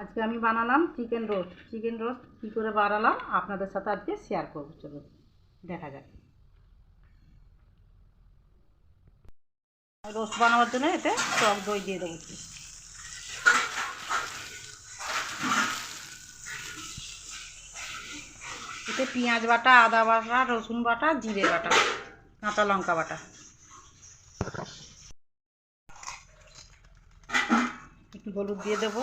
আজকে আমি বানালাম চিকেন রোস্ট চিকেন রোস্ট কী করে বানালাম? আপনাদের সাথে আজকে শেয়ার করব। চলুন, দেখা যাক। রোস্ট বানাবার জন্য এতে টক দই দিয়ে দেবো। এতে পেঁয়াজ বাটা, আদা বাটা, রসুন বাটা, জিরে বাটা, কাঁচা লঙ্কা বাটা। একটু হলুদ দিয়ে দেবো।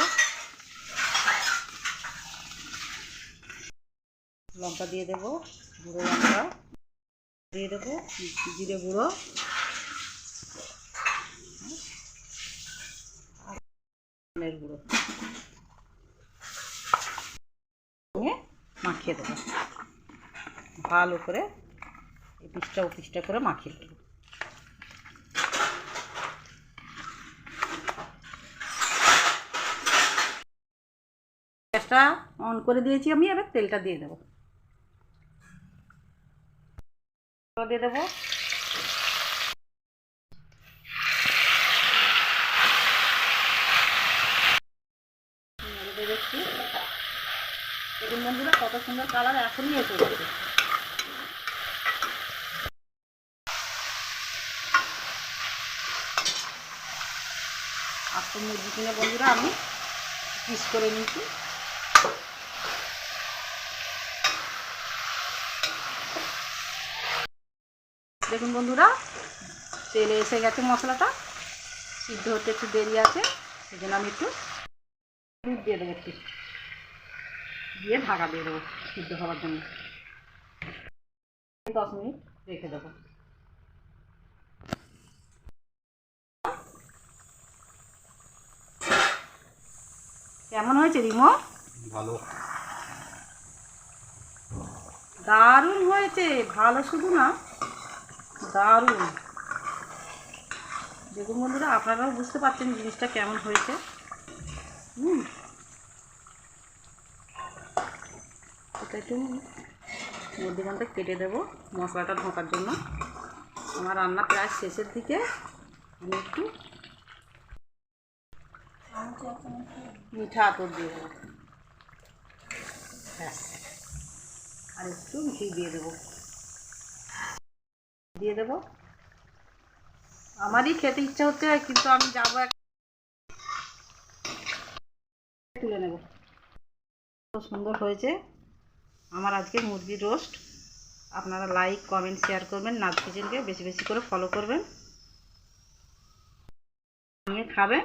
লঙ্কা দিয়ে দেবো, গুঁড়ো লঙ্কা দিয়ে দেবো, জিরে গুঁড়ো। গুঁড়ো। মাখিয়ে দেবো। ভালো করে পিসটা ও পিসটা করে মাখিয়ে দেবো। গ্যাসটা অন করে দিয়েছি আমি, এবার তেলটা দিয়ে দেবো। দিয়ে দেবো। বন্ধুরা কত সুন্দর কালার এখনই এসে গেছে। আটশো মুরগি কিনে বন্ধুরা, আমি পিস করে নিয়েছি। দেখুন বন্ধুরা তেলে এসে গেছে মশলাটা। সিদ্ধ হতে একটু দেরি আছে সেই জন্য আমি একটু দুধ দিয়ে দেবো একটু। দিয়ে ঢাকা দিয়ে দেবো সিদ্ধ হওয়ার জন্য। দশ মিনিট রেখে দেবো। কেমন হয়েছে রিমো? ভালো। দারুণ হয়েছে ভালো শুধু না। দারুণ। দেখুন বন্ধুরা, আপনারাও বুঝতে পারছেন জিনিসটা কেমন হয়েছে। হুম। এটা একটু মধ্যখানটা কেটে দেবো মশলাটা ঢোকার জন্য। আমার রান্না প্রায় শেষের দিকে। আমি একটু মিঠা আতর দিয়ে দেবো। ব্যাস। আর একটু ঘি দিয়ে দেবো। দিয়ে দেবো। আমারই খেতে ইচ্ছা হচ্ছে, কিন্তু আমি যাব তুলে নেব। সুন্দর হয়েছে। আমার আজকে মুরগির রোস্ট। আপনারা লাইক কমেন্ট শেয়ার করবেন। নাচ কিচেনকে বেশি বেশি করে ফলো করবেন। আপনি খাবেন